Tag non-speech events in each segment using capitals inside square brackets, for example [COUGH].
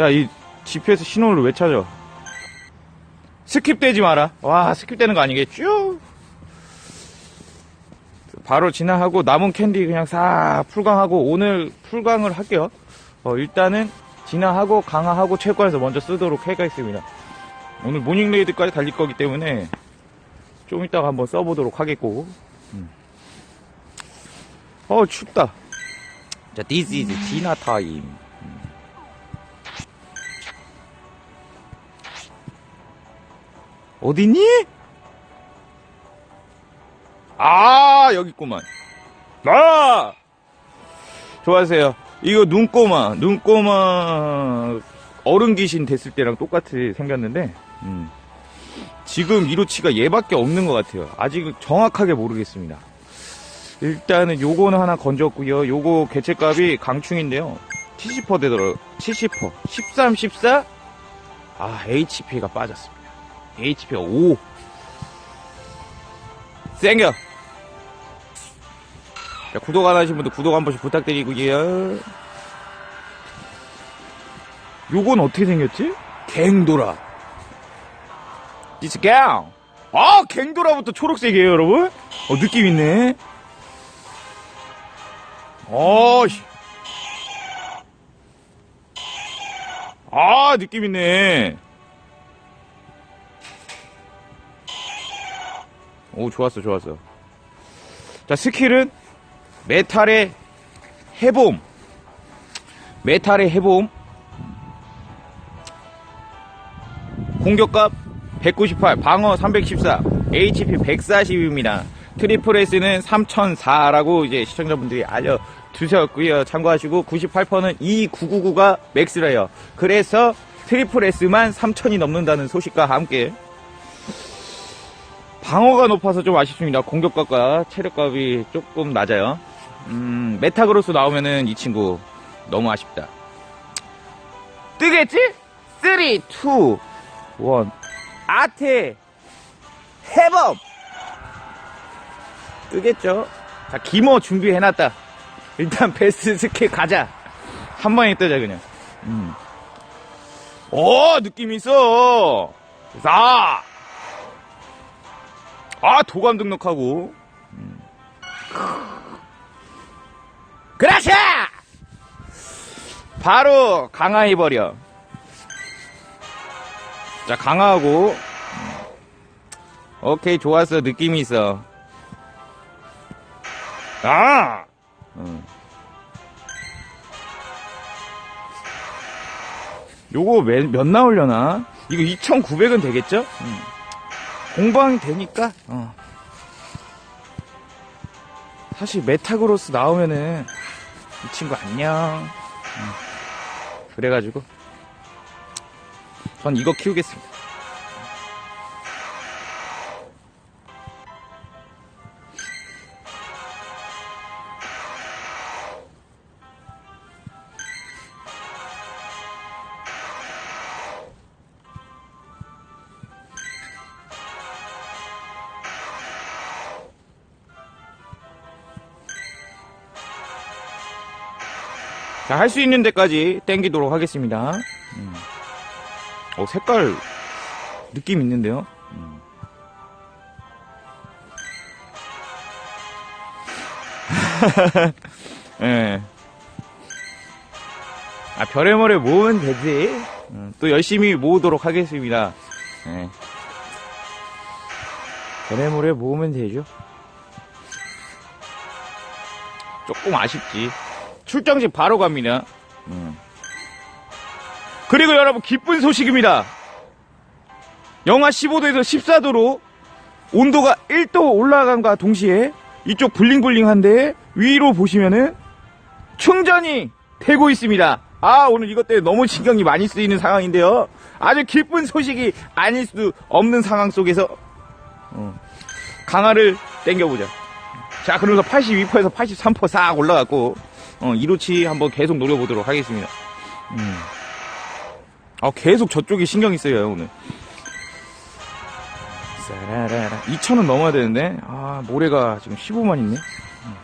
야, 이 GPS 신호를 왜 찾아? 스킵 되지 마라. 와, 스킵 되는 거 아니겠죠? 바로 진화하고 남은 캔디 그냥 싹 풀강하고 오늘 풀강을 할게요. 어, 일단은 진화하고 강화하고 체육관에서 먼저 쓰도록 해가겠습니다. 오늘 모닝 레이드까지 달릴 거기 때문에 좀 이따가 한번 써보도록 하겠고. 음. 어, 춥다. 자, this is 진화 타임. 어디니? 아, 여기 있구만. 아! 좋아하세요. 이거 눈꼬마, 눈꼬마 어른 귀신 됐을 때랑 똑같이 생겼는데, 음. 지금 이로치가 얘밖에 없는 것 같아요. 아직 정확하게 모르겠습니다. 일단은 요거는 하나 건졌고요. 요거 개체값이 강충인데요. 70% 되더라. 70%. 13, 14? 아, HP가 빠졌습니다. HP가 5. 생겨! 자, 구독 안 하신 분들 구독 한 번씩 부탁드리고요. 요건 어떻게 생겼지? 갱도라. It's gang. 아, 갱도라부터 초록색이에요, 여러분. 어, 느낌 있네. 어, 씨. 아, 느낌 있네. 오, 좋았어, 좋았어. 자, 스킬은 메탈의 해봄. 메탈의 해봄. 공격값 198, 방어 314, HP 140입니다. 트리플 S는 3004라고 이제 시청자분들이 알려주셨고요. 참고하시고 98%는 2999가 맥스래요. 그래서 트리플 S만 3000이 넘는다는 소식과 함께 방어가 높아서 좀 아쉽습니다. 공격값과 체력값이 조금 낮아요. 음, 메타그로스 나오면은 이 친구 너무 아쉽다. 뜨겠지? 3, 2, 1. 아테 해법 뜨겠죠? 자, 기모 준비해놨다. 일단 베스트 스킬 가자. 한 방에 뜨자, 그냥. 음. 오, 느낌 있어. 자. 아, 도감 등록하고. 음. 그라샤! 바로 강화해 버려. 자, 강화하고. 오케이, 좋았어. 느낌이 있어. 아! 응. 요거 몇, 몇 나오려나? 이거 2,900은 되겠죠? 응. 공방이 되니까, 어. 사실 메타그로스 나오면은, 이 친구 안녕. 응. 그래가지고, 전 이거 키우겠습니다. 할 수 있는 데까지 땡기도록 하겠습니다. 음. 어, 색깔, 느낌 있는데요? 음. [LAUGHS] 예. 아, 별의 모래 모으면 되지. 음, 또 열심히 모으도록 하겠습니다. 예. 별의 모래 모으면 되죠. 조금 아쉽지. 출정지 바로 갑니다. 음. 그리고 여러분 기쁜 소식입니다. 영하 15도에서 14도로 온도가 1도 올라간과 동시에 이쪽 블링블링한데 위로 보시면은 충전이 되고 있습니다. 아 오늘 이것 때문에 너무 신경이 많이 쓰이는 상황인데요. 아주 기쁜 소식이 아닐 수 없는 상황 속에서 어, 강화를 땡겨보자. 자 그러면서 82%에서 83%싹 올라갔고 어, 이로치 한번 계속 노려보도록 하겠습니다. 음. 아, 계속 저쪽이 신경이 쓰여요, 오늘. 싸라라라. 2,000은 넘어야 되는데, 아, 모래가 지금 15만 있네. 음.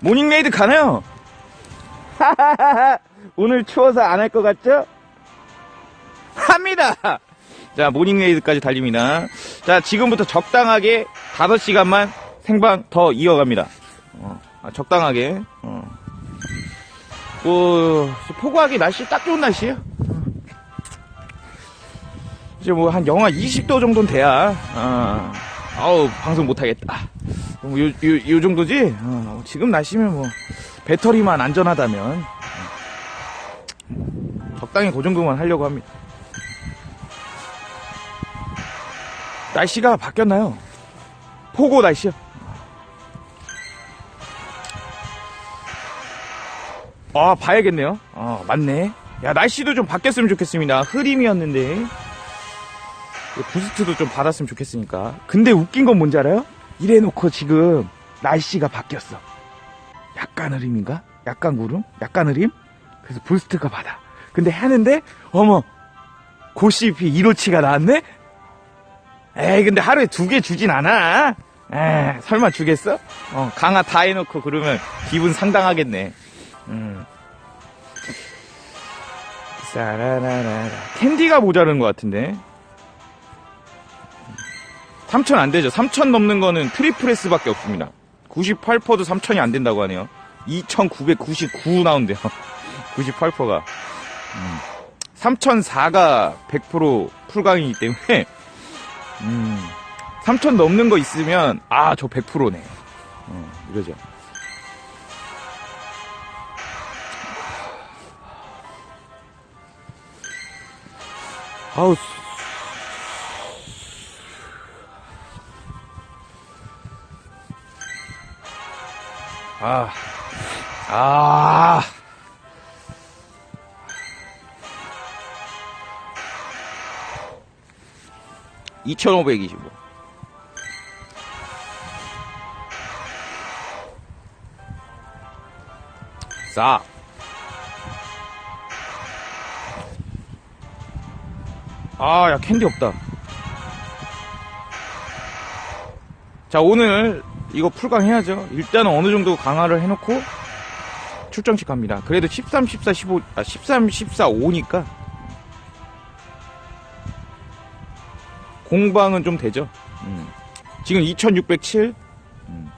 모닝레이드 가나요? [LAUGHS] 오늘 추워서 안 할 것 같죠? 합니다! 자, 모닝레이드까지 달립니다. 자, 지금부터 적당하게 5시간만 생방 더 이어갑니다. 어, 아, 적당하게. 어. 뭐, 포구하기 날씨 딱 좋은 날씨에요. 이제 뭐 한 영하 20도 정도는 돼야, 아, 아우, 방송 못하겠다. 뭐 요, 요, 요 정도지? 어, 지금 날씨면 뭐, 배터리만 안전하다면, 어, 적당히 그 정도만 하려고 합니다. 날씨가 바뀌었나요? 폭우 날씨요. 아, 봐야겠네요. 아, 맞네. 야, 날씨도 좀 바뀌었으면 좋겠습니다. 흐림이었는데. 부스트도 좀 받았으면 좋겠으니까. 근데 웃긴 건 뭔지 알아요? 이래놓고 지금 날씨가 바뀌었어. 약간 흐림인가? 약간 구름? 약간 흐림? 그래서 부스트가 받아. 근데 하는데, 어머, 고CP 1호치가 나왔네? 에이, 근데 하루에 두 개 주진 않아. 에 설마 주겠어? 어, 강화 다 해놓고 그러면 기분 상당하겠네. 음. 싸라라라라. 캔디가 모자른 것 같은데. 3천 안 되죠. 3천 넘는 거는 트리플레스 밖에 없습니다. 98%도 3천이 안 된다고 하네요. 2,999 나온대요. [LAUGHS] 98%가. 음. 3,004가 100% 풀강이기 때문에, 음, 3,000 넘는 거 있으면, 아, 저 100%네. 어, 이러죠. 아우, 아, 아. 이천오백이십오. 싸. 아, 야, 캔디 없다. 자, 오늘 이거 풀강 해야죠. 일단은 어느 정도 강화를 해놓고 출정식 갑니다. 그래도 13, 14, 15, 아, 13, 14, 5니까 공방은 좀 되죠. 음. 지금 2607. 음.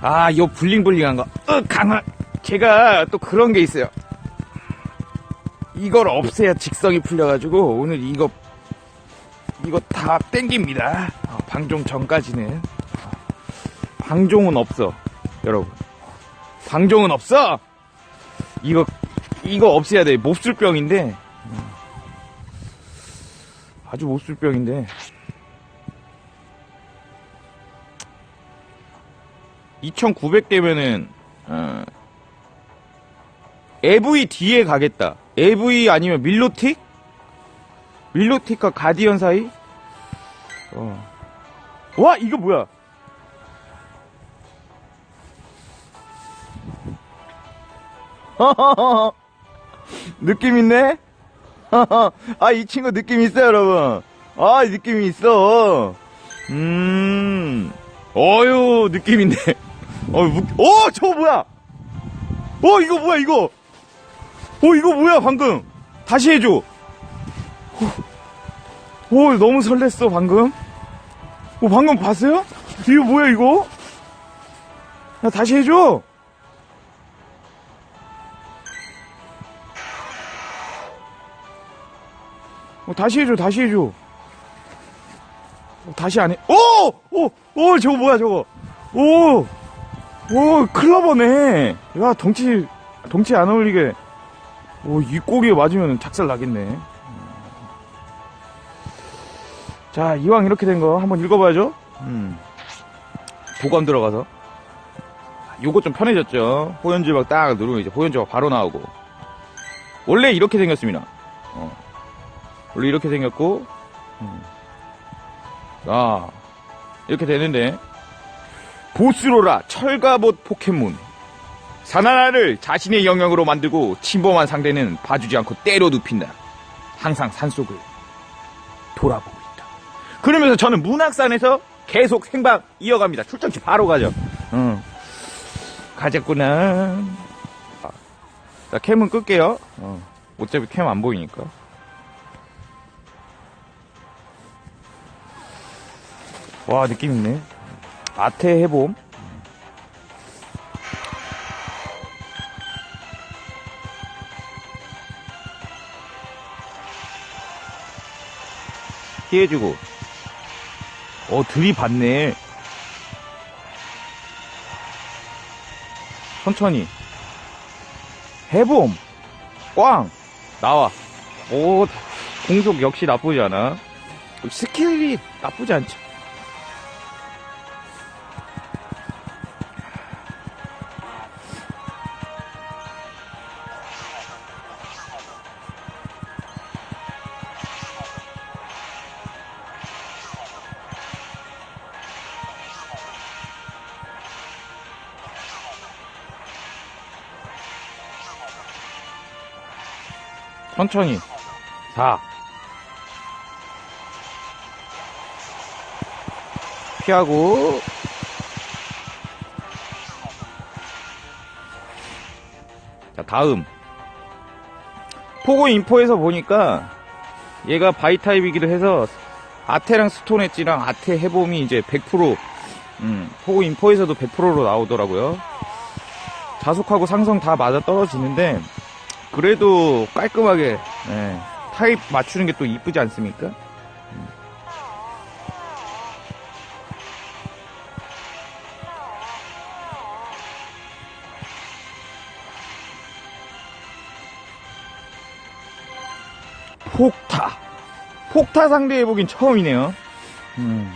아, 요 블링블링한 거. 어, 강화. 제가 또 그런 게 있어요. 이걸 없애야 직성이 풀려가지고 오늘 이거 이거 다 땡깁니다. 어, 방종 전까지는 어, 방종은 없어, 여러분. 방종은 없어. 이거 이거 없애야 돼. 몹쓸병인데 어, 아주 몹쓸병인데. 2,900 되면은 어, AV 뒤에 가겠다. AV 아니면 밀로틱? 밀로틱과 가디언 사이? 어. 와, 이거 뭐야? [LAUGHS] 느낌 있네? [LAUGHS] 아, 이 친구 느낌 있어요, 여러분. 아, 느낌이 있어. 음, 어유, 느낌 있네. 어, 무, 어, 저거 뭐야? 어, 이거 뭐야, 이거? 어, 이거 뭐야, 방금? 다시 해줘. 오, 너무 설렜어, 방금. 오, 방금 봤어요? 이거 뭐야, 이거? 야, 다시 해줘. 어, 다시 해줘, 다시 해줘. 어, 다시 안 해. 오! 오! 오, 저거 뭐야, 저거. 오! 오, 클러버네. 야, 덩치, 덩치 안 어울리게. 오, 이 꼬리에 맞으면 작살 나겠네. 자, 이왕 이렇게 된 거 한번 읽어봐야죠. 음. 보관 들어가서. 요거 좀 편해졌죠. 호연지박 딱 누르면 이제 호연지박 바로 나오고. 원래 이렇게 생겼습니다. 어. 원래 이렇게 생겼고, 음. 아, 이렇게 되는데, 보스로라 철갑옷 포켓몬. 사나나를 자신의 영역으로 만들고 침범한 상대는 봐주지 않고 때려 눕힌다. 항상 산속을 돌아보고 있다. 그러면서 저는 문학산에서 계속 생방 이어갑니다. 출정치 바로 가죠. 응. 가졌구나. 아, 자, 캠은 끌게요. 어, 어차피 캠 안 보이니까. 와, 느낌 있네. 아태 해봄. 피해주고. 어, 들이받네. 천천히. 해봄. 꽝. 나와. 오, 공속 역시 나쁘지 않아. 스킬이 나쁘지 않죠. 천천히. 4. 피하고. 자, 다음. 포고 인포에서 보니까 얘가 바이 타입이기도 해서 아테랑 스톤 엣지랑 아테 해봄이 이제 100% 음, 포고 인포에서도 100%로 나오더라고요. 자속하고 상성 다 맞아 떨어지는데 그래도 깔끔하게 예, 타입 맞추는 게 또 이쁘지 않습니까? 음. 폭타 폭타 상대 해보긴 처음이네요 음.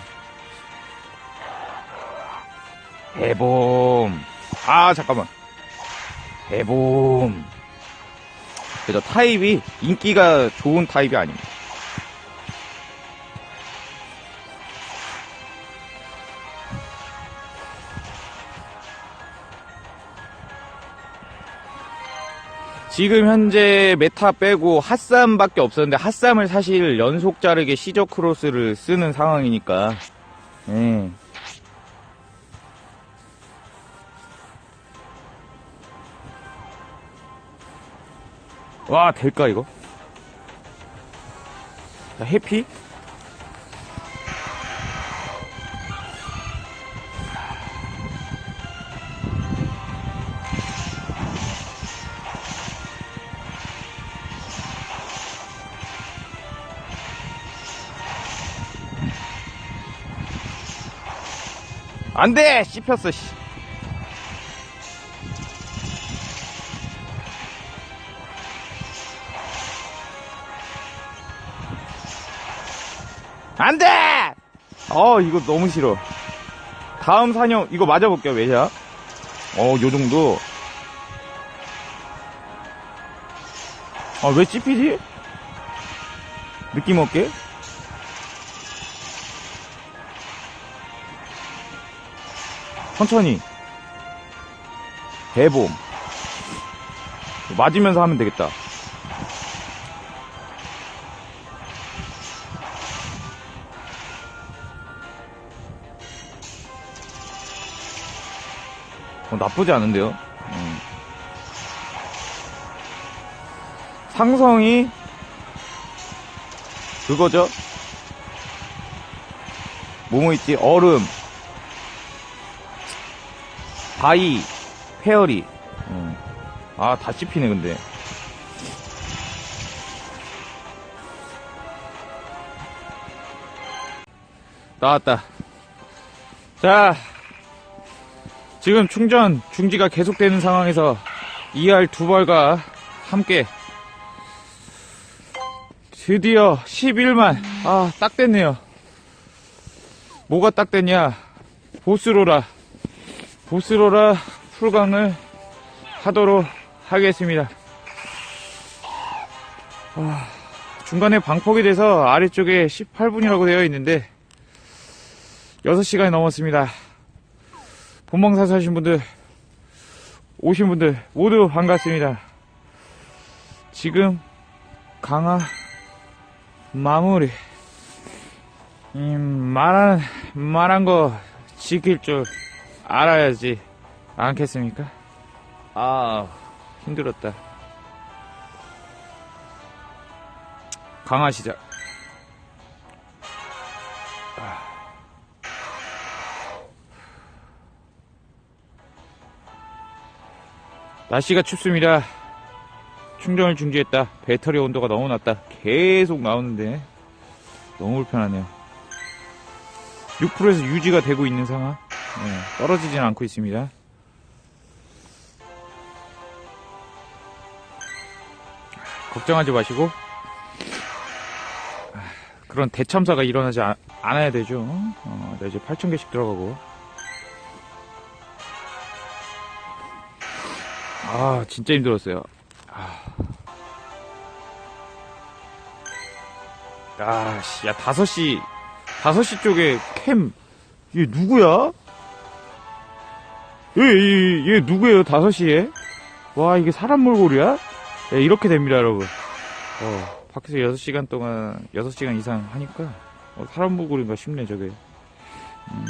해봄 아 잠깐만 해봄 그래서 타입이 인기가 좋은 타입이 아닙니다. 지금 현재 메타 빼고 핫삼밖에 없었는데 핫삼을 사실 연속 자르게 시저 크로스를 쓰는 상황이니까 예. 와 될까 이거? 자, 해피? 안돼 씹혔어 씨. 안 돼! 어, 이거 너무 싫어. 다음 사냥, 이거 맞아볼게요, 외샷. 어, 요 정도. 아, 왜 찝히지? 느낌 없게? 천천히. 대봄. 맞으면서 하면 되겠다. 어, 나쁘지 않은데요. 음. 상성이 그거죠. 뭐뭐 있지? 얼음, 바위, 페어리. 음. 아, 다 씹히네, 근데. 나왔다. 자, 지금 충전 중지가 계속되는 상황에서 ER 두 발과 함께 드디어 11만. 아 딱 됐네요. 뭐가 딱 됐냐? 보스로라. 보스로라 풀강을 하도록 하겠습니다. 아, 중간에 방폭이 돼서 아래쪽에 18분이라고 되어 있는데 6시간이 넘었습니다 본방사 사신 분들, 오신 분들 모두 반갑습니다. 지금 강화 마무리. 음, 말한, 말한 거 지킬 줄 알아야지. 않겠습니까? 아, 힘들었다. 강화 시작. 날씨가 춥습니다. 충전을 중지했다. 배터리 온도가 너무 낮다. 계속 나오는데 너무 불편하네요. 6%에서 유지가 되고 있는 상황. 네, 떨어지진 않고 있습니다. 걱정하지 마시고 아, 그런 대참사가 일어나지 않, 아야 되죠. 어, 네, 이제 8,000개씩 들어가고. 아, 진짜 힘들었어요. 아, 아 씨, 야, 5시, 5시 쪽에 캠, 얘 누구야? 얘, 얘, 얘 누구예요, 5시에? 와, 이게 사람 몰골이야? 네, 이렇게 됩니다, 여러분. 어, 밖에서 6시간 동안, 6시간 이상 하니까, 어, 사람 몰골인가 싶네, 저게. 음,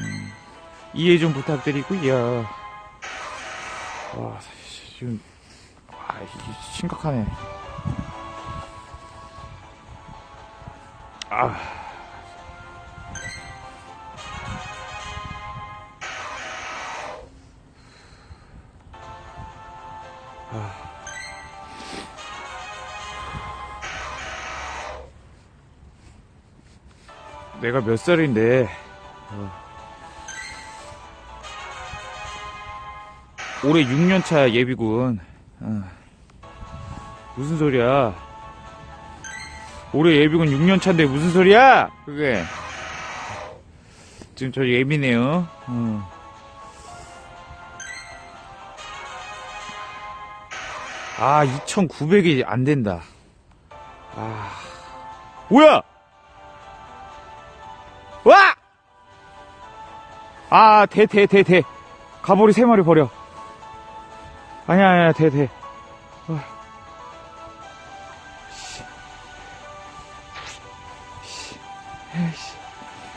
이해 좀 부탁드리고요. 와, 지금, 아, 이게 심각하네. 아. 내가 몇 살인데 어. 올해 6년차 예비군 어. 무슨 소리야 올해 예비군 6년차인데 무슨 소리야 그게 지금 저 예민해요 어. 아 2900이 안 된다 아 뭐야 와! 아, 대, 대, 대, 대. 가보리 세 마리 버려. 아니야, 아니야, 대, 대. 와. 씨. 씨. 에이씨.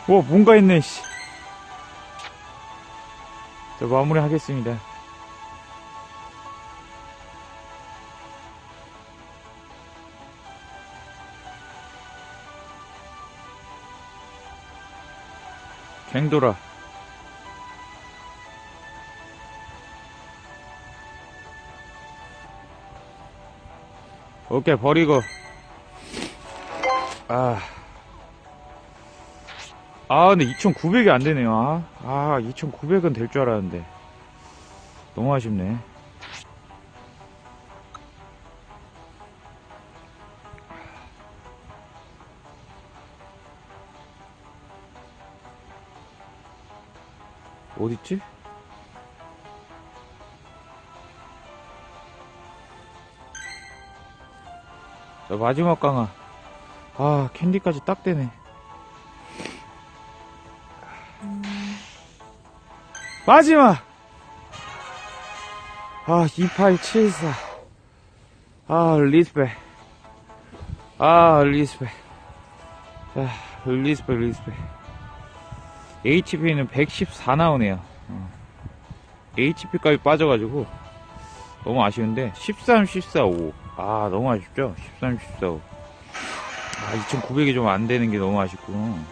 와, 뭔가 있네, 씨. 자, 마무리 하겠습니다. 갱돌아. 오케이, 버리고. 아. 아, 근데 2,900이 안 되네요. 아, 아 2,900은 될 줄 알았는데. 너무 아쉽네. 어딨지? 마지막 강화. 아, 캔디까지 딱 되네. 마지막! 아, 2874. 아, 리스펙. 아, 리스펙. 아, 리스펙, 리스펙. HP는 114 나오네요. 어. HP까지 빠져가지고 너무 아쉬운데 13, 14, 5. 아 너무 아쉽죠? 13, 14, 5. 아 2,900이 좀 안 되는 게 너무 아쉽고. 음.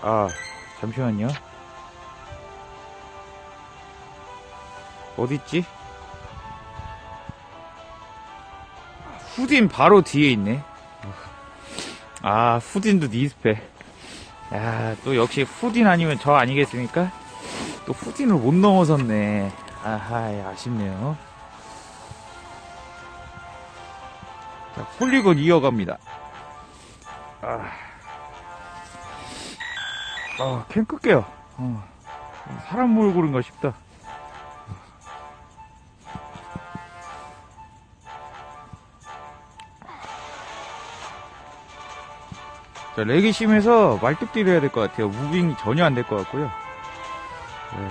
아 잠시만요. 어딨지? 후딘 바로 뒤에 있네. 아, 후딘도 니스페. 야, 또 역시 후딘 아니면 저 아니겠습니까? 또 후딘을 못 넘어섰네. 아하, 아쉽네요. 자, 폴리곤 이어갑니다. 아, 아, 캠 끌게요. 어, 사람 몰고른가 싶다. 자, 렉이 심해서 말뚝딜을 해야 될 것 같아요. 무빙이 전혀 안 될 것 같고요. 네.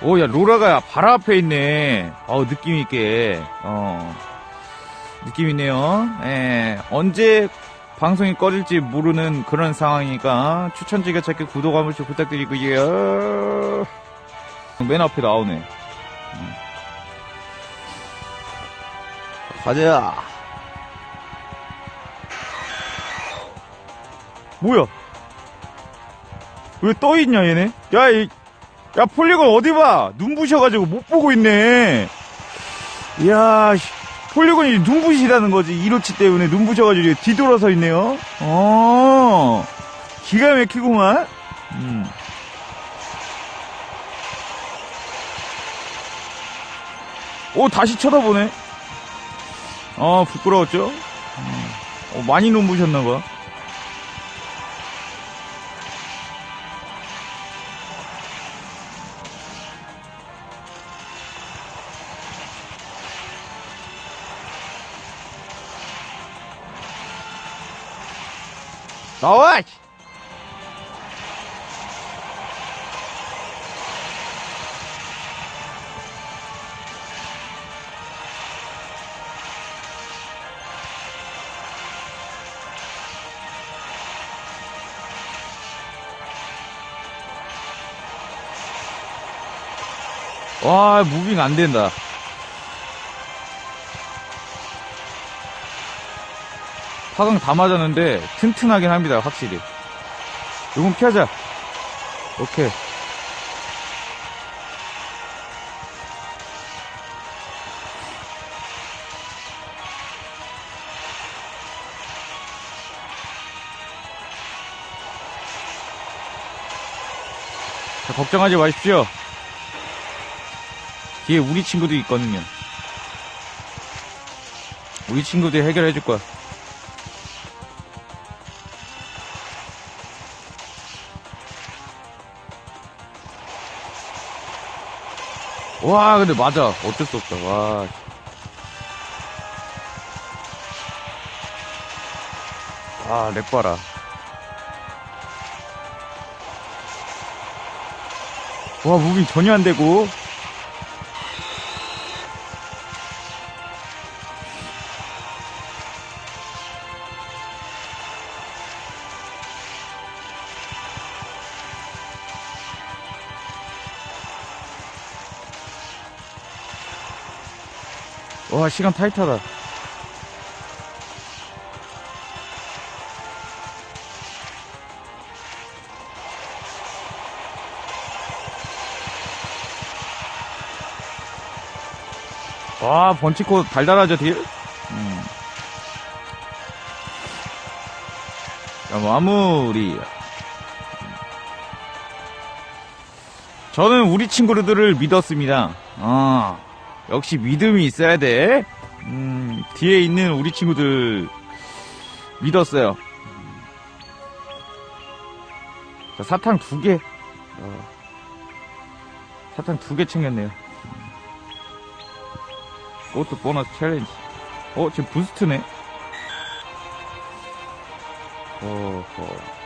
오, 야, 로라가 바로 앞에 있네. 어 느낌있게. 어, 느낌 있네요. 예, 언제 방송이 꺼질지 모르는 그런 상황이니까 추천 지겨찾기 구독 한 번씩 부탁드리고요. 맨 앞에 나오네. 음. 가자. 뭐야? 왜 떠있냐, 얘네? 야, 이, 야, 폴리곤 어디 봐! 눈부셔가지고 못 보고 있네. 이야, 씨, 폴리곤이 눈부시다는 거지. 이로치 때문에 눈부셔가지고 뒤돌아서 있네요. 어, 기가 막히구만. 음. 오, 다시 쳐다보네. 어, 부끄러웠죠? 음. 어, 많이 눈부셨나봐. 나와! 씨. 와, 무빙 안 된다. 파강 다 맞았는데 튼튼하긴 합니다, 확실히. 이건 피하자. 오케이. 자, 걱정하지 마십시오. 뒤에 우리 친구도 있거든요. 우리 친구들이 해결해 줄 거야. 와, 근데 맞아. 어쩔 수 없다. 와. 아, 렉 봐라. 와, 무빙 전혀 안 되고. 와, 시간 타이트하다. 와, 번치코 달달하죠, 딜? 음. 자, 마무리. 저는 우리 친구들을 믿었습니다. 아, 역시 믿음이 있어야 돼. 음, 뒤에 있는 우리 친구들 믿었어요. 자, 사탕 두 개. 어, 사탕 두 개 챙겼네요. 그것도 보너스 챌린지. 어, 지금 부스트네. 어허.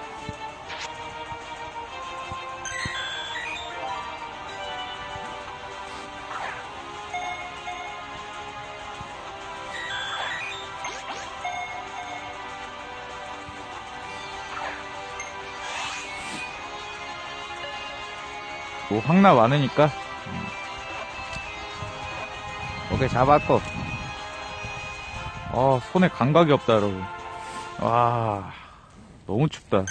뭐 황나 많으니까. 음. 오케이 잡았고. 어 손에 감각이 없다 여러분. 와 너무 춥다